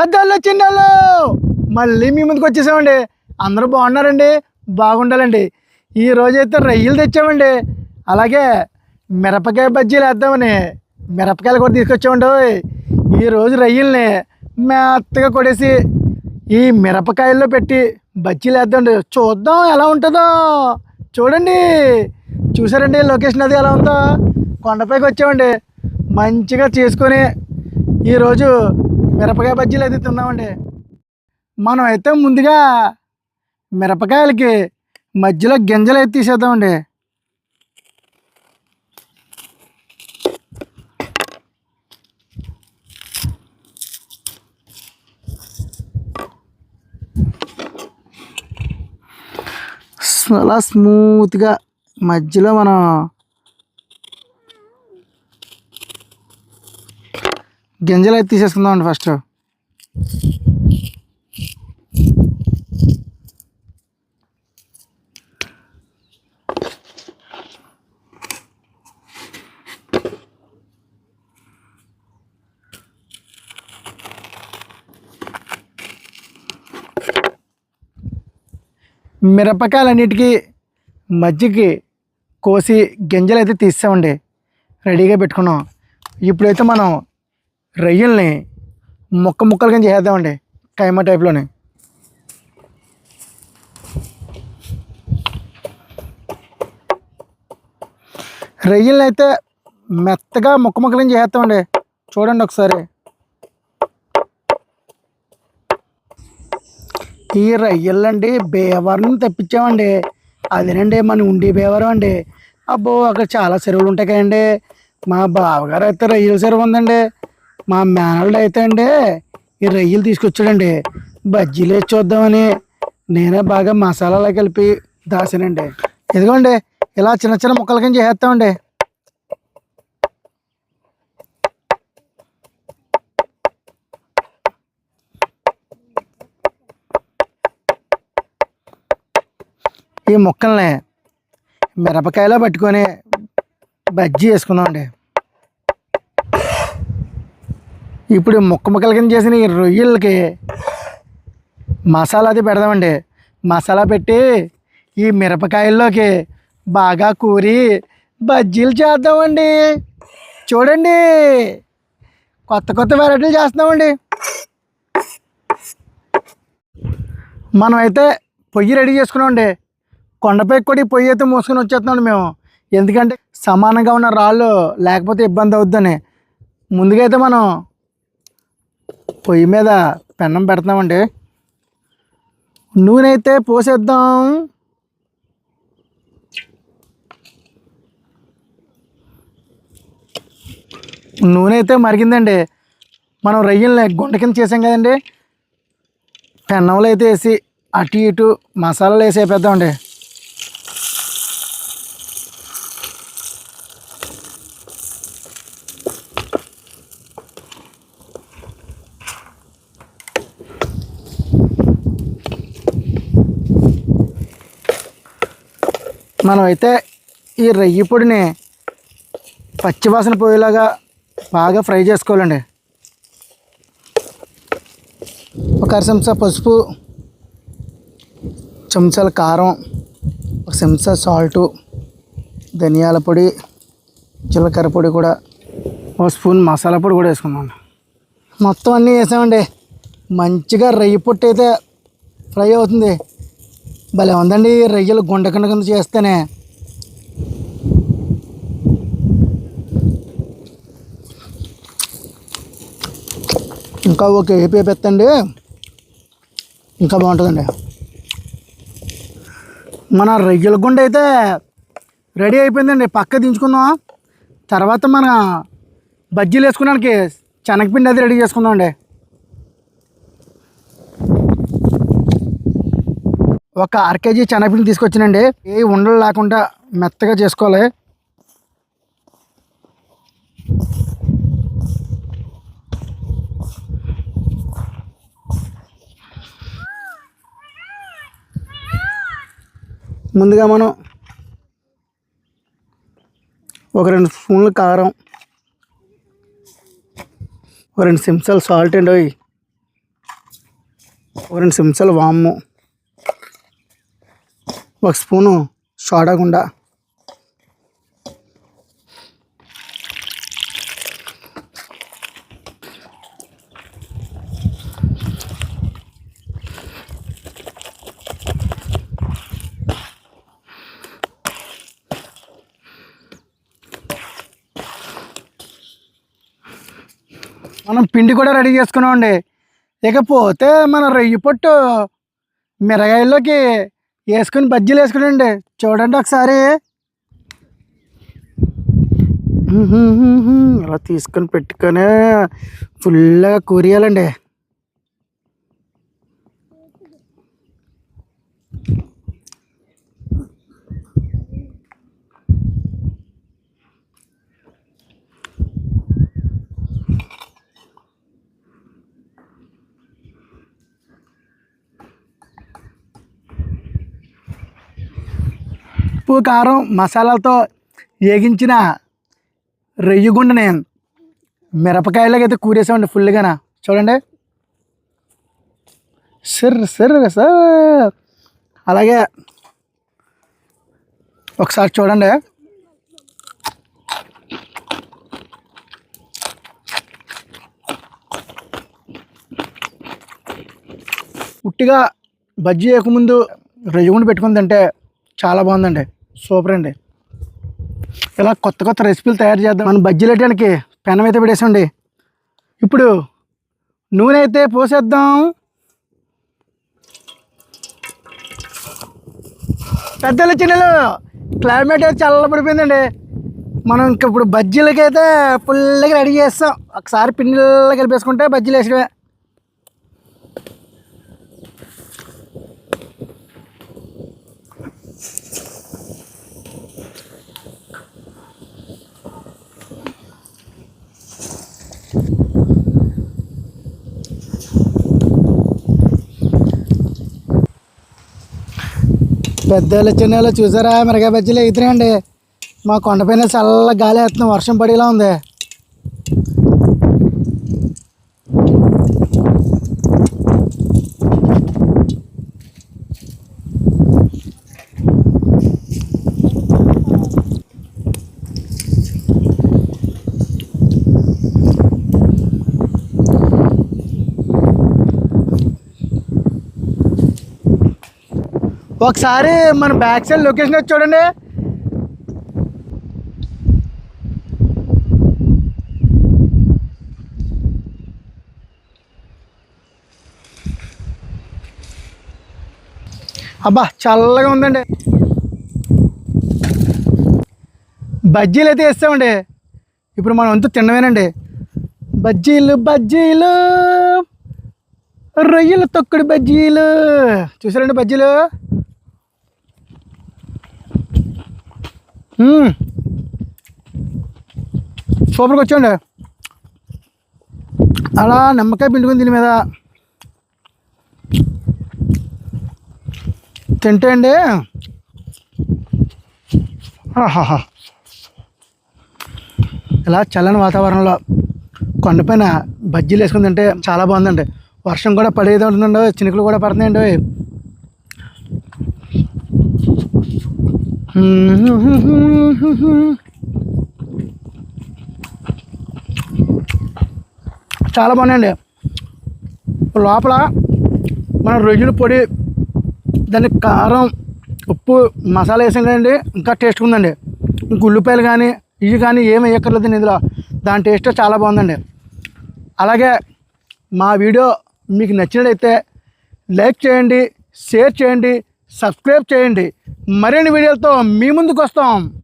పెద్దోళ్ళు చిన్నోళ్ళు. మళ్ళీ మీ ముందుకు వచ్చేసామండి. అందరూ బాగున్నారండి. బాగుండాలండి. ఈరోజైతే రొయ్యలు తెచ్చామండి. అలాగే మిరపకాయ బజ్జీలు వేద్దామని మిరపకాయలు కూడా తీసుకొచ్చామండి. ఓయ్. ఈ రొయ్యల్ని మెత్తగా కొడేసి ఈ మిరపకాయల్లో పెట్టి బజ్జీలు వేద్దామండి. చూద్దాం ఎలా ఉంటుందో. చూడండి. చూసారండి లొకేషన్ అది ఎలా ఉందో. కొండపైకి వచ్చామండి. మంచిగా చేసుకొని ఈరోజు మిరపకాయ బజ్జీలు అయితే తిందామండి. మనం అయితే ముందుగా మిరపకాయలకి మధ్యలో గింజలు అయితే తీసేద్దామండి. చాలా స్మూత్గా మధ్యలో మనం గింజలు అయితే తీసేసుకుందామండి ఫస్ట్. మిరపకాయలన్నిటికీ మజ్జికి కోసి గింజలు అయితే తీసామండి రెడీగా పెట్టుకున్నాం. ఇప్పుడైతే మనం రొయ్యల్ని ముక్క ముక్కలుగా చేసేద్దామండి కైమా టైప్లోనే. రొయ్యల్ని అయితే మెత్తగా ముక్క కింద చేసేస్తామండి చూడండి ఒకసారి. ఈ రొయ్యలండి బేవరం తెప్పించామండి అదేనండి మన ఉండి బేవరం అండి. అబ్బో అక్కడ చాలా చెరువులు ఉంటాయి కదండి. మా బావగారు అయితే రొయ్యల చెరువు ఉందండి. మా మేనల్డ్ అయితే అండి ఈ రొయ్యలు తీసుకొచ్చాడండి. బజ్జీలు వేసి చూద్దామని నేనే బాగా మసాలాలో కలిపి దాసానండి ఇదిగోండి ఇలా చిన్న చిన్న ముక్కల కింద చేస్తామండి ఈ ముక్కల్ని మిరపకాయలో పట్టుకొని బజ్జీ వేసుకుందామండి. ఇప్పుడు ఈ ముక్క ముక్కల కింద చేసిన ఈ రొయ్యలకి మసాలా అది పెడదామండి. మసాలా పెట్టి ఈ మిరపకాయల్లోకి బాగా కూరి బజ్జీలు చేద్దామండి. చూడండి. కొత్త కొత్త వెరైటీలు చేస్తున్నామండి. మనం అయితే పొయ్యి రెడీ చేసుకున్నామండి. కొండపై కూడా ఈ పొయ్యి అయితే మూసుకొని వచ్చేస్తున్నాం మేము. ఎందుకంటే సమానంగా ఉన్న రాళ్ళు లేకపోతే ఇబ్బంది అవుద్దని. ముందుగా అయితే మనం పొయ్యి మీద పెన్నం పెడతామండి. నూనె అయితే పోసేద్దాం. నూనె అయితే మరిగిందండి. మనం రొయ్యల్ని గుంట కింద చేసాం కదండి. పెన్నంలో అయితే వేసి అటు ఇటు మసాలాలు వేసి వేపేద్దామండి. మనం అయితే ఈ రొయ్యి పొడిని పచ్చివాసన పోయేలాగా బాగా ఫ్రై చేసుకోవాలండి. ఒక అర చెంచా పసుపు చెంచాల కారం ఒక చెంచా సాల్టు ధనియాల పొడి జీలకర్ర పొడి కూడా ఒక స్పూన్ మసాలా పొడి కూడా వేసుకుందాం. మొత్తం అన్నీ వేసామండి. మంచిగా రొయ్యి పొట్టు అయితే ఫ్రై అవుతుంది. భలే ఉందండి రొయ్యలు గుండ కింద కింద చేస్తేనే. ఇంకా ఒక ఏపీ పెత్తండి ఇంకా బాగుంటుందండి. మన రొయ్యల గుండ అయితే రెడీ అయిపోయిందండి పక్క దించుకుందాం తర్వాత మన బజ్జీలు వేసుకోవడానికి శనగపిండి అది రెడీ చేసుకుందాం అండి ఒక అర కేజీ శనగపిండి తీసుకొచ్చానండి. ఏ ఉండలు లేకుండా మెత్తగా చేసుకోవాలి. ముందుగా మనం ఒక రెండు స్పూన్లు కారం ఒక రెండు చెంచాలు సాల్ట్ అండి. అవి ఒక రెండు చెంచాలు వాము ఒక స్పూను సోడా గుండా. మనం పిండి కూడా రెడీ చేసుకున్నామండి. ఇకపోతే మన రొయ్యి పొట్టు మిరగాయల్లోకి వేసుకుని బజ్జీలు వేసుకునండి. చూడండి ఒకసారి. ఇలా తీసుకొని పెట్టుకొని ఫుల్గా కూరియాలండి. ఉప్పు కారం మసాలాలతో వేగించిన రొయ్యి గుండెని మిరపకాయలకి అయితే కూరేసామండి ఫుల్గా చూడండి. Sir sir sir. అలాగే ఒకసారి చూడండి. ఉట్టిగా బజ్జీ వేయకముందు రెయ్యిగుండు పెట్టుకుని తింటే చాలా బాగుందండి. సూపర్ అండి. ఇలా కొత్త కొత్త రెసిపీలు తయారు చేద్దాం. మనం బజ్జీలు వేయడానికి పెనం అయితే పెట్టేసండి ఇప్పుడు నూనె అయితే పోసేద్దాం. పెద్దలు చిన్నలు క్లైమేట్ అయితే చల్లబడిపోయిందండి మనం ఇంక ఇప్పుడు బజ్జీలకైతే ఫుల్గా రెడీ చేస్తాం. ఒకసారి పిండిలో కలిపేసుకుంటే బజ్జీలు వేసడమే పెద్దలు చిన్నలు చూసారా? మిరగా బజ్జీలు ఎగుతున్నాయండి. మా కొండపైన చల్ల గాలి వేస్తుంది. వర్షం పడేలా ఉంది. ఒకసారి మన బ్యాక్ సైడ్ లొకేషన్ వచ్చి చూడండి. అబ్బా చల్లగా ఉందండి. బజ్జీలు అయితే వేస్తామండి. ఇప్పుడు మనం అంతా తినవేనండి బజ్జీలు బజ్జీలు. రొయ్యలు తొక్కుడు బజ్జీలు. చూసారండి బజ్జీలు? సూపర్గా వచ్చండి అలా నిమ్మకాయ పిండుకుని దీని మీద తింటే అండి. ఇలా చల్లని వాతావరణంలో కొండపైన బజ్జీలు వేసుకుని తింటే చాలా బాగుందండి. వర్షం కూడా పడేది ఉంటుందండి చినుకులు కూడా పడుతున్నాయండి. చాలా బాగున్నాయండి. లోపల మన రొయ్యల పొడి దానికి కారం ఉప్పు మసాలా వేసాం కదండి. ఇంకా టేస్ట్ ఉందండి. ఇంక ఉల్లిపాయలు కానీ ఇవి కానీ ఏమి వేయక్కర్లేదండి ఇందులో. దాని టేస్ట్ చాలా బాగుందండి. అలాగే మా వీడియో మీకు నచ్చినట్లయితే లైక్ చేయండి షేర్ చేయండి. సబ్స్క్రైబ్ చేయండి. మరిన్ని వీడియోలతో మీ ముందుకు వస్తాం.